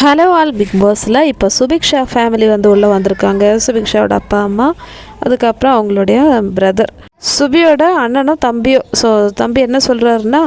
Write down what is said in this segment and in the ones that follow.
Hello all big பாஸில் இப்போ Subiksha family வந்து உள்ளே வந்திருக்காங்க. சுபிக்ஷாவோட அப்பா அம்மா அதுக்கப்புறம் அவங்களுடைய பிரதர் சுபியோட அண்ணனும் தம்பியோ ஸோ தம்பி என்ன சொல்கிறாருன்னா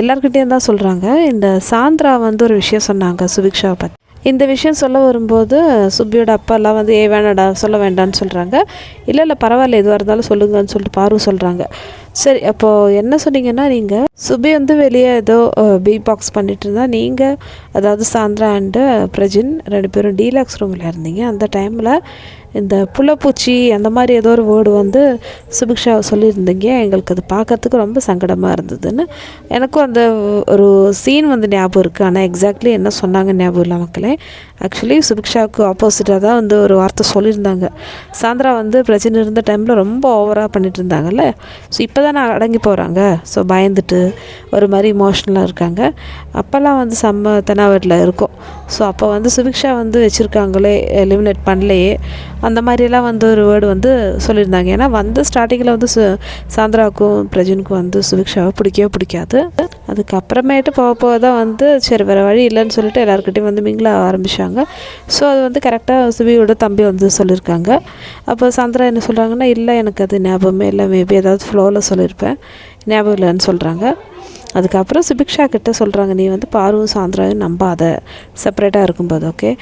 எல்லாருக்கிட்டேயும் தான் சொல்கிறாங்க இந்த சாந்திரா வந்து ஒரு விஷயம் சொன்னாங்க சுபிக்ஷாவை பற்றி இந்த விஷயம் சொல்ல வரும்போது சுபியோட அப்பாலாம் வந்து ஏ வேணாடா சொல்ல வேண்டான்னு சொல்கிறாங்க இல்லை இல்லை பரவாயில்ல எதுவாக இருந்தாலும் சொல்லுங்கன்னு சொல்லிட்டு பாரு சொல்கிறாங்க சரி அப்போது என்ன சொன்னீங்கன்னா நீங்கள் சுபி வந்து வெளியே ஏதோ பி பாக்ஸ் பண்ணிட்டு இருந்தால் நீங்கள் அதாவது சாந்திரா அண்டு பிரஜின் ரெண்டு பேரும் டீலாக்ஸ் ரூமில் இருந்தீங்க. அந்த டைமில் இந்த புலப்பூச்சி அந்த மாதிரி ஏதோ ஒரு வேர்டு வந்து சுபிக்ஷா சொல்லியிருந்தீங்க. எங்களுக்கு அது பார்க்கறதுக்கு ரொம்ப சங்கடமாக இருந்ததுன்னு எனக்கும் அந்த ஒரு சீன் வந்து ஞாபகம் இருக்குது ஆனால் எக்ஸாக்ட்லி என்ன சொன்னாங்க ஞாபகம் இல்லை மக்களே. ஆக்சுவலி சுபிக்ஷாவுக்கு ஆப்போசிட்டாக தான் வந்து ஒரு வார்த்தை சொல்லியிருந்தாங்க. சாந்திரா வந்து பிரச்சனை இருந்த டைமில் ரொம்ப ஓவராக பண்ணிட்டு இருந்தாங்கல்ல. ஸோ இப்போ தான் அடங்கி போகிறாங்க ஸோ பயந்துட்டு ஒரு மாதிரி இமோஷ்னலாக இருக்காங்க. அப்போல்லாம் வந்து செம்ம தெனாவட்டில் இருக்கும். ஸோ அப்போ வந்து சுபிக்ஷா வந்து வச்சுருக்காங்களே எலிமினேட் பண்ணலையே. அந்த மாதிரியெல்லாம் வந்து ஒரு வேர்டு வந்து சொல்லியிருந்தாங்க. ஏன்னா வந்து ஸ்டார்டிங்கில் வந்து சு சாந்திராவுக்கும் பிரஜனுக்கும் வந்து சுபிக்ஷாவை பிடிக்கவே பிடிக்காது. அதுக்கப்புறமேட்டு போக போக தான் வந்து சரி வேறு வழி இல்லைன்னு சொல்லிட்டு எல்லாருக்கிட்டையும் வந்து மிங்கில ஆரம்பித்தாங்க ஸோ அது வந்து கரெக்டாக சுபியோட தம்பி வந்து சொல்லியிருக்காங்க. அப்போ சாந்திரா என்ன சொல்கிறாங்கன்னா இல்லை எனக்கு அது ஞாபகமே இல்லை. மேபி ஏதாவது ஃப்ளோவில் சொல்லியிருப்பேன். ஞாபகம் இல்லைன்னு சொல்கிறாங்க அதுக்கப்புறம் சுபிக்ஷா கிட்ட சொல்கிறாங்க நீ வந்து பார்வும் சாந்திராவையும் நம்பாத. செப்பரேட்டாக இருக்கும்போது ஓகே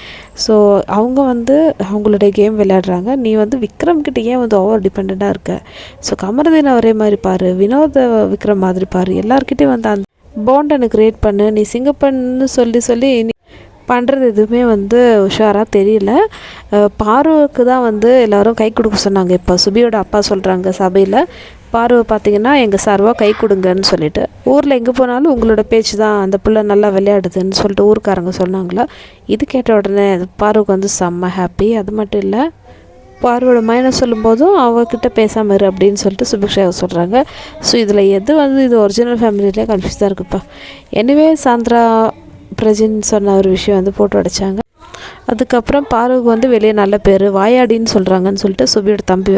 ஸோ அவங்க வந்து அவங்களுடைய கேம் விளையாடுறாங்க. நீ வந்து விக்ரம் கிட்ட ஏன் வந்து ஓவர் டிபெண்ட்டாக இருக்க? ஸோ கமரதீன் ஒரே மாதிரி பாரு வினோத விக்ரம் மாதிரி பாரு. எல்லாருக்கிட்டையும் வந்து அந்த பாண்டனை கிரியேட் பண்ணு. நீ சிங்கப்பன்னு சொல்லி சொல்லி பண்ணுறது எதுவுமே வந்து உஷாராக தெரியல. அஹ் தான் வந்து எல்லாரும் கை கொடுக்க சொன்னாங்க. இப்போ சுபியோட அப்பா சொல்கிறாங்க சபையில் பார்வை பார்த்தீங்கன்னா எங்கள் சார்வாக கை கொடுங்கன்னு சொல்லிட்டு ஊரில் எங்கே போனாலும் உங்களோட பேச்சு தான் அந்த பிள்ளை நல்லா விளையாடுதுன்னு சொல்லிட்டு ஊருக்காரங்க சொன்னாங்களா? இது கேட்ட உடனே பார்வைக்கு வந்து செம்ம ஹாப்பி அது மட்டும் இல்லை பார்வோட மைனஸ் சொல்லும்போதும் அவகிட்ட பேசாமல் இரு அப்படின்னு சொல்லிட்டு சுபிக்ஷா சொல்கிறாங்க ஸோ இதில் எது வந்து இது ஒரிஜினல் ஃபேமிலியிலே கன்ஃபியூஸாக இருக்குப்பா. எனிவே சாந்திரா பிரஜின் சொன்ன ஒரு விஷயம் வந்து போட்டு அடைச்சாங்க. அதுக்கப்புறம் பார்வைக்கு வந்து வெளியே நல்ல பேர் வாயாடின்னு சொல்கிறாங்கன்னு சொல்லிட்டு சுபியோட தம்பி